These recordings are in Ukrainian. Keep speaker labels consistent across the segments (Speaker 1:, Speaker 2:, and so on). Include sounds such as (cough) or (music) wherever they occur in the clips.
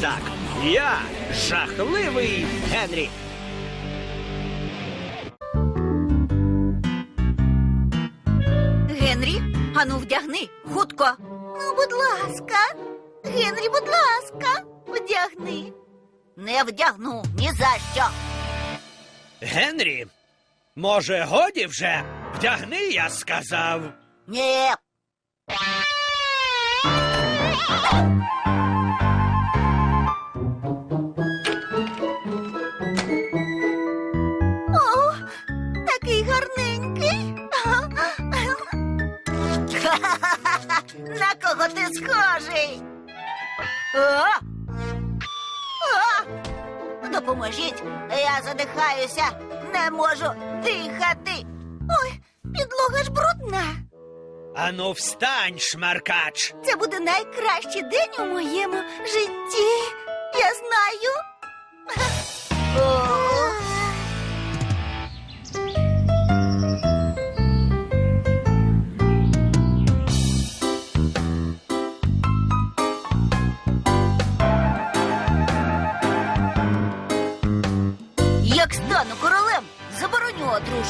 Speaker 1: так, я жахливий Генрі.
Speaker 2: Генрі, ану вдягни, хутко. Ну, будь ласка. Генрі, будь ласка, вдягни. Не вдягну ні за що.
Speaker 1: Генрі, може, годі вже? Вдягни, я сказав.
Speaker 2: Ні. (laughs) На кого ти схожий? О! О! Допоможіть, я задихаюся, не можу дихати. Ой, підлога ж брудна.
Speaker 1: Ану, встань, шмаркач.
Speaker 2: Це буде найкращий день у моєму житті. Я знаю. (laughs)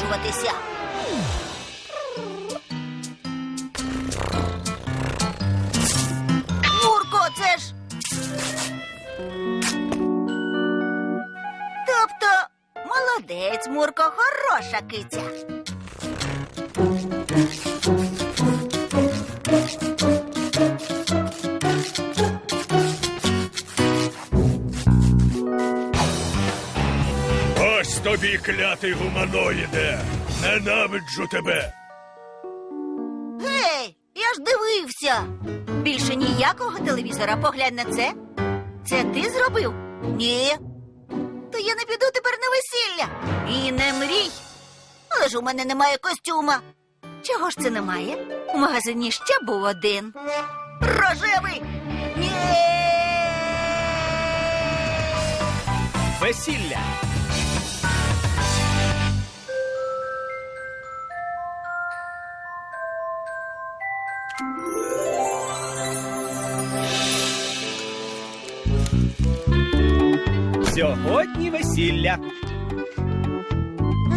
Speaker 2: забороню одружуватися.
Speaker 1: клятий гуманоїде. Ненавиджу тебе.
Speaker 2: Гей, я ж дивився. Більше ніякого телевізора. Поглянь на це. Це ти зробив? Ні. То я не піду тепер на весілля. І не мрій. Але ж у мене немає костюма. Чого ж це немає? У магазині ще був один. Рожевий. Ні.
Speaker 1: Весілля. Сьогодні весілля.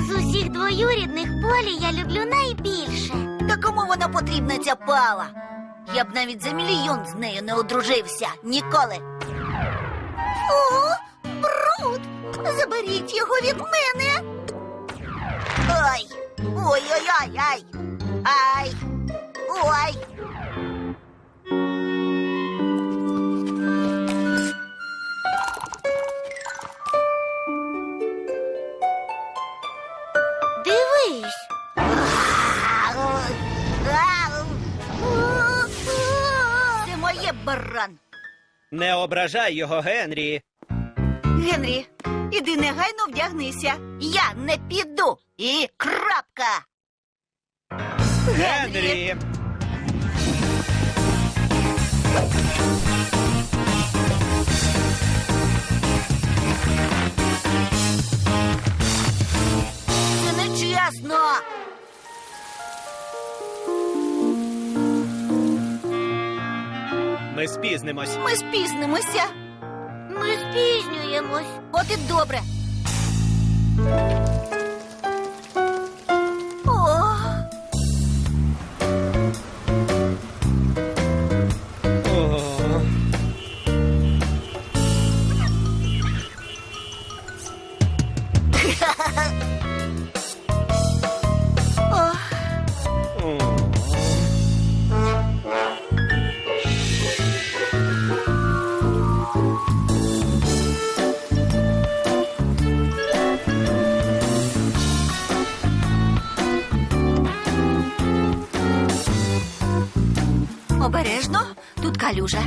Speaker 3: З усіх двоюрідних полі я люблю найбільше.
Speaker 2: Та кому вона потрібна ця пала? Я б навіть за мільйон з нею не одружився. Ніколи. О, бруд! Заберіть його від мене. Ой. Ой-ой-ой. Ай. Ай. Ой. Баран.
Speaker 1: Не ображай його, Генрі.
Speaker 2: Генрі, іди негайно вдягнися. Я не піду. І крапка.
Speaker 1: Генрі.
Speaker 2: Це не чесно.
Speaker 1: Ми спізнимось.
Speaker 2: Ми спізнимося.
Speaker 3: Ми спізнюємось.
Speaker 2: От і добре. Обережно. Тут калюжа.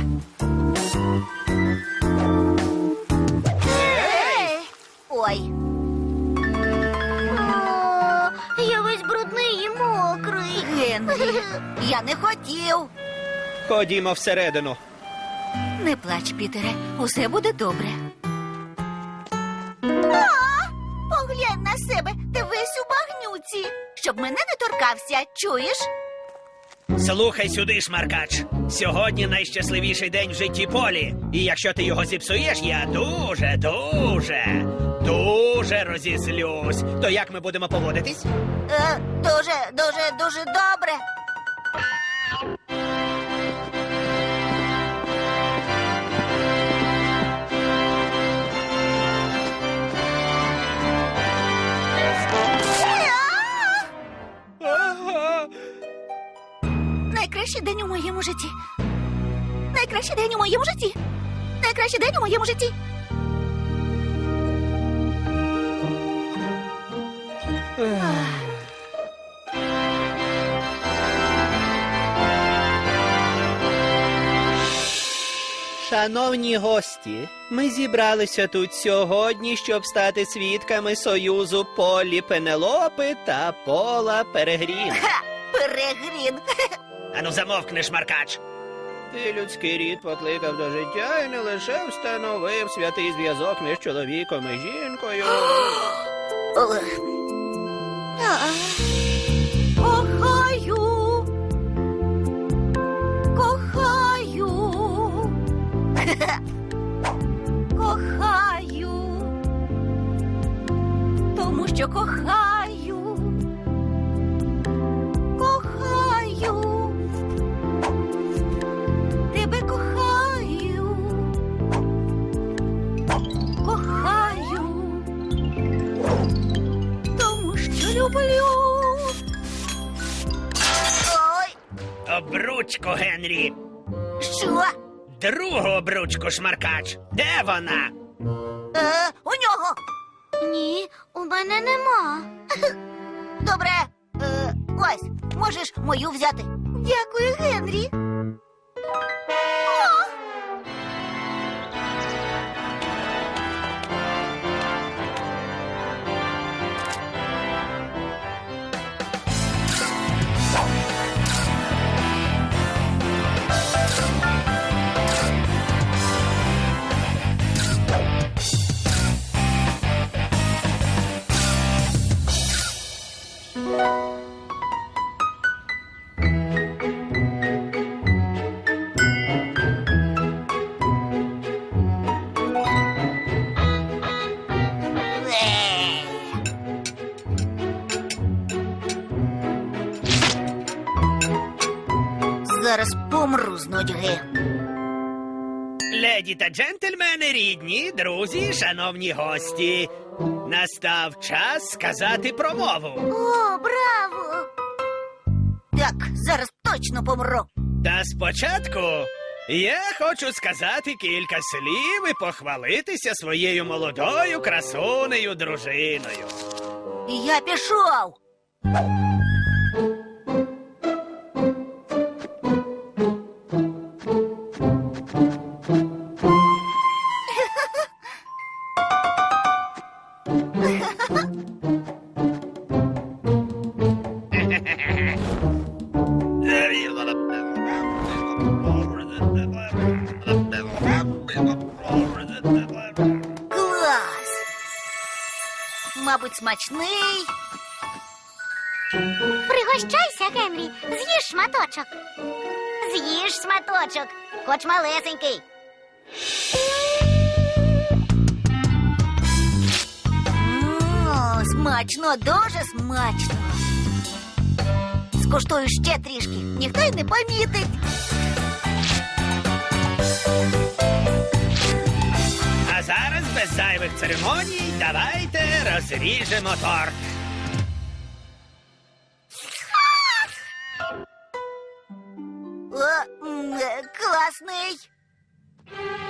Speaker 2: Ой,
Speaker 3: О, я весь брудний і мокрий.
Speaker 2: Генрі, я не хотів.
Speaker 1: Ходімо всередину.
Speaker 2: Не плач, Пітере, усе буде добре. Поглянь на себе, ти весь у багнюці. Щоб мене не торкався, чуєш?
Speaker 1: Слухай сюди, шмаркач. Сьогодні найщасливіший день в житті полі. І якщо ти його зіпсуєш, я дуже, дуже, дуже розізлюсь. То як ми будемо поводитись?
Speaker 2: Е, дуже, дуже, дуже добре. Найкращий день у моєму житті. Найкращий день у моєму житті. Найкращий день у моєму житті.
Speaker 1: Шановні гості, ми зібралися тут сьогодні, щоб стати свідками союзу Полі Пенелопи та Пола Перегріна.
Speaker 2: Ха! Перегрін.
Speaker 1: Ану замовкни, шмаркач. Ти людський рід покликав до життя і не лише встановив святий зв'язок між чоловіком і жінкою. (gasps)
Speaker 2: Кохаю. Кохаю. (laughs) Кохаю. Тому що кохаю.
Speaker 1: Обручку,
Speaker 2: що?
Speaker 1: Другу обручку, шмаркач. Де вона?
Speaker 2: Е, у нього.
Speaker 3: Ні, у мене нема.
Speaker 2: Добре. Е, ось, можеш мою взяти. Дякую, Генрі. Помру з нудьги.
Speaker 1: Леді та джентльмени, рідні, друзі, шановні гості. Настав час сказати промову.
Speaker 2: О, браво! Так, зараз точно помру.
Speaker 1: Та спочатку я хочу сказати кілька слів і похвалитися своєю молодою красунею дружиною.
Speaker 2: Я пішов. Смачний.
Speaker 3: Пригощайся, Генрі, з'їж шматочок. З'їж шматочок, хоч малесенький.
Speaker 2: Смачно, дуже смачно. Скуштую ще трішки, ніхто й не помітить.
Speaker 1: Без зайвих церемоній давайте розріжемо торт.
Speaker 2: О, м, е, класний.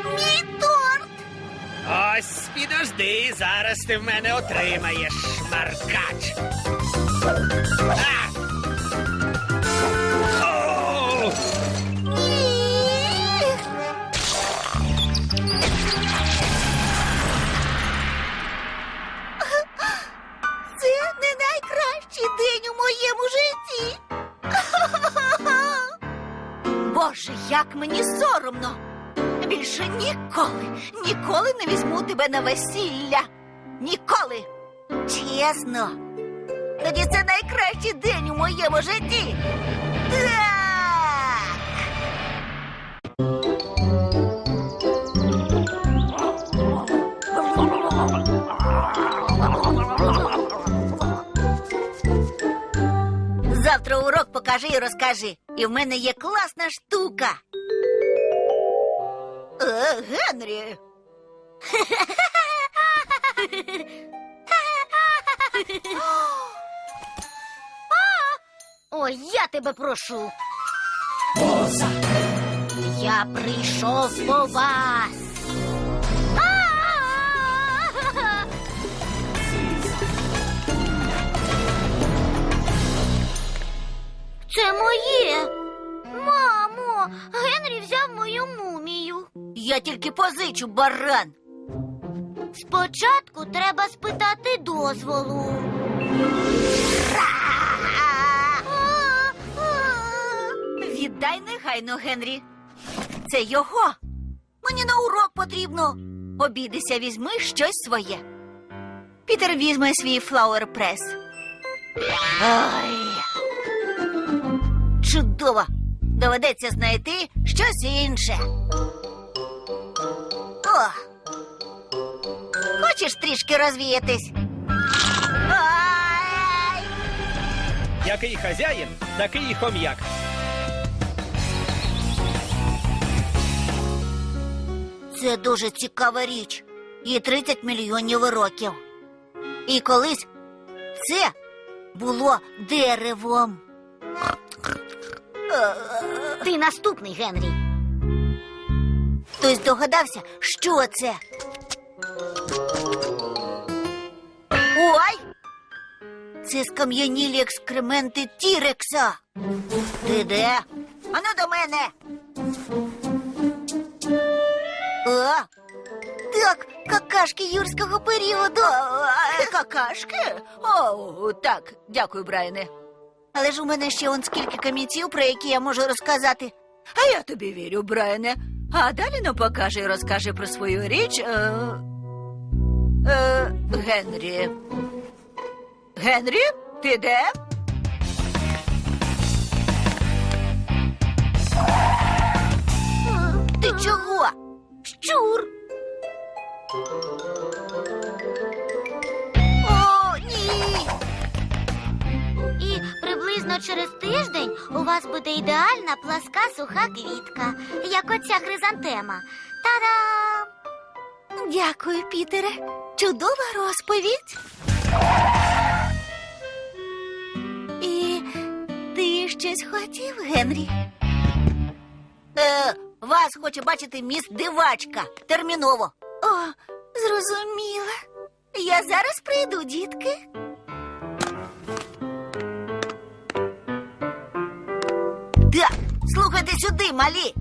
Speaker 2: Мій торт.
Speaker 1: Ось підожди, зараз ти в мене отримаєш шмаркач. А!
Speaker 2: соромно. Більше ніколи, ніколи не візьму тебе на весілля. Ніколи. Чесно. Тоді це найкращий день у моєму житті. Так. Завтра урок покажи і розкажи. І в мене є класна штука. Е, Генрі.
Speaker 3: Ой, я тебе прошу. Я прийшов по вас. Це моє. Генрі взяв мою мумію.
Speaker 2: Я тільки позичу баран.
Speaker 3: Спочатку треба спитати дозволу.
Speaker 2: Віддай негайно, Генрі. Це його. Мені на урок потрібно. Обідися, візьми щось своє. Пітер візьме свій флауер прес. Чудово. Доведеться знайти щось інше. О. Хочеш трішки розвіятись? Ай!
Speaker 1: Який хазяїн, такий і хом'як.
Speaker 2: Це дуже цікава річ. Їй 30 мільйонів років. І колись це було деревом.
Speaker 3: Ти наступний, Генрі.
Speaker 2: Хтось догадався, що це? Ой! Це скам'янілі екскременти Тірекса. Ти де? Ану до мене. О, так, какашки юрського періоду. Какашки? О, так, дякую, Брайане. Але ж у мене ще он скільки камінців, про які я можу розказати. А я тобі вірю, Брайане. А далі ну покаже і розкаже про свою річ. Е, е, Генрі. Генрі, ти де? Ти чого? Щур.
Speaker 3: Через тиждень у вас буде ідеальна пласка суха квітка, як оця хризантема. Та-дам!
Speaker 2: Дякую, Пітере. Чудова розповідь. І ти щось хотів, Генрі? Е, вас хоче бачити міс дивачка. Терміново. О, зрозуміла. Я зараз прийду, дітки. Слухайте сюди, малі.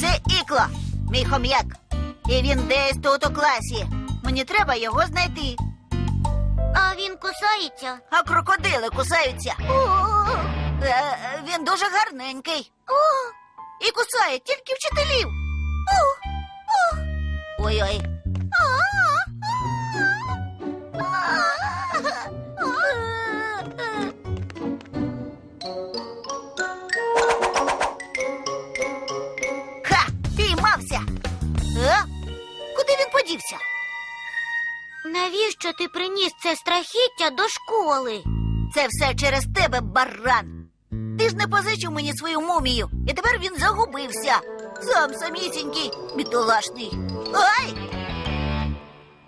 Speaker 2: Це Ікло, мій хом'як. І він десь тут у класі. Мені треба його знайти.
Speaker 3: А він кусається.
Speaker 2: А крокодили кусаються. Е, він дуже гарненький. І кусає тільки вчителів. Ой-ой. Подівся?
Speaker 3: Навіщо ти приніс це страхіття до школи?
Speaker 2: Це все через тебе, баран. Ти ж не позичив мені свою мумію, і тепер він загубився. Сам самісінький, бідолашний. Ай!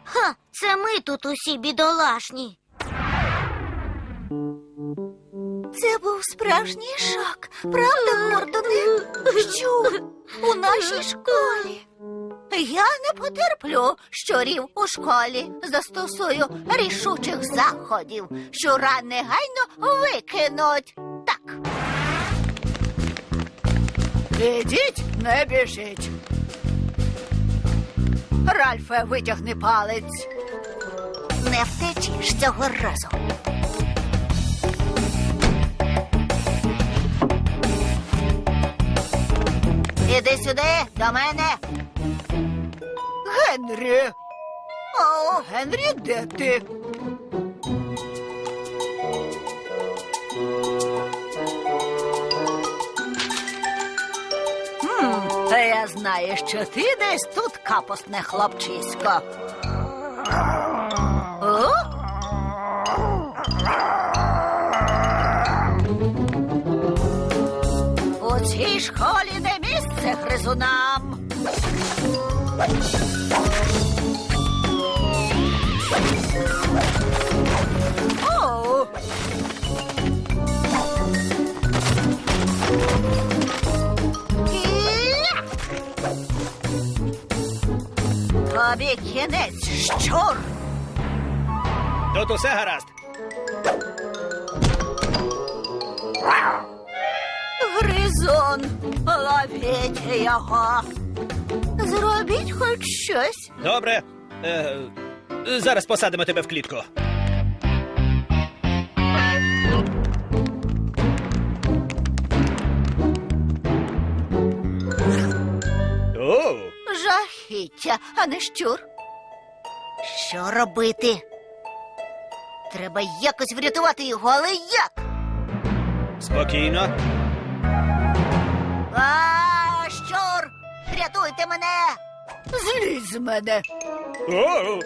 Speaker 3: Ха, це ми тут усі бідолашні.
Speaker 2: Це був справжній шок. Правда, Гордоне? Що? У нашій школі. Я не потерплю щурів у школі. Застосую рішучих заходів. Щура негайно викинуть. Так. Ідіть, не біжіть. Ральфе, витягни палець. Не втечеш цього разу. Іди сюди, до мене. Генрі. О, Генрі, де ти? Хм, я знаю, що ти десь тут капосне хлопчисько. О? цій школі не місце гризунам. Кінець, щур!
Speaker 1: Тут усе гаразд.
Speaker 2: Гризун, ловіть його. Зробіть хоч щось.
Speaker 1: Добре. Е, зараз посадимо тебе в клітку. О,
Speaker 2: Жахіття, а не щур. Що робити? Треба якось врятувати його, але як?
Speaker 1: спокійно.
Speaker 2: А, щур! Рятуйте мене! Злізь з мене!
Speaker 1: О,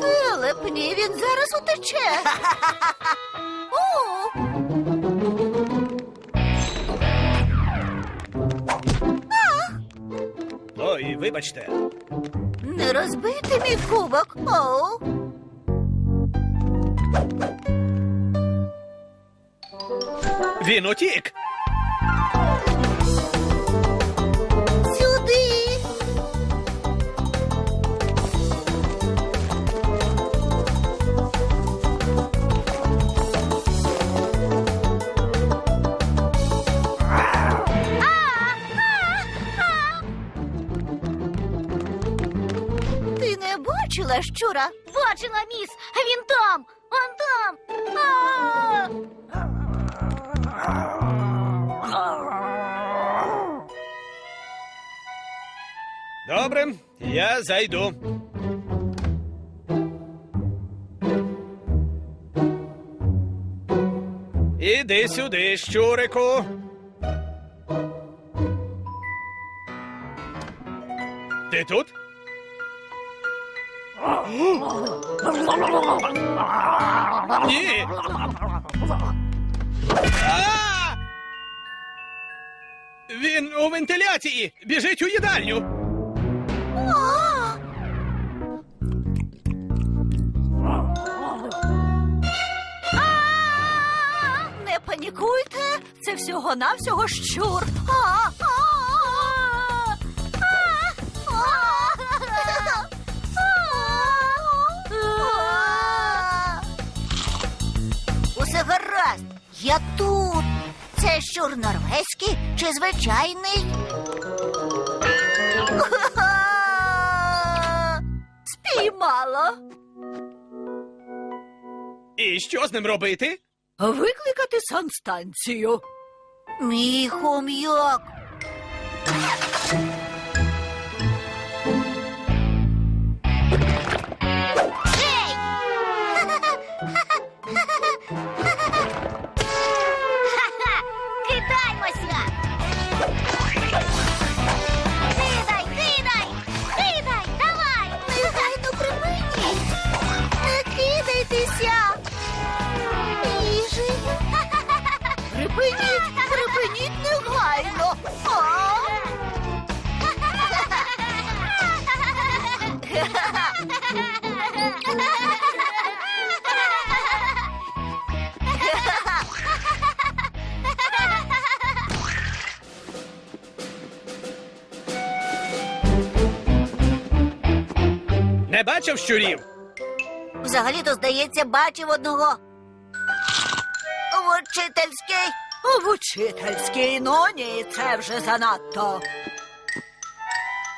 Speaker 2: Телепні, він зараз утече. О!
Speaker 1: ой, вибачте.
Speaker 2: Не розбити мій кубок. Оу.
Speaker 1: Він утік.
Speaker 2: Бачила щура?
Speaker 3: Бачила, міс, він там, он там.
Speaker 1: Добре, я зайду. Іди сюди, щурику. Ти тут? Ні. Він у вентиляції. Біжить у їдальню.
Speaker 2: Не панікуйте, це всього-навсього щур. А, я тут. Це щур норвезький чи звичайний? (laughs) Спіймала.
Speaker 1: І що з ним робити?
Speaker 2: Викликати санстанцію. Мій хом'як.
Speaker 1: Бачив щурів?
Speaker 2: Взагалі-то, здається, бачив одного. В учительській. В учительській, ну ні, це вже занадто.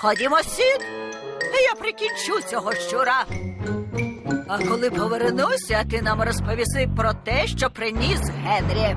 Speaker 2: Ходімо сід, я прикінчу цього щура. А коли повернуся, ти нам розповіси про те, що приніс Генрі.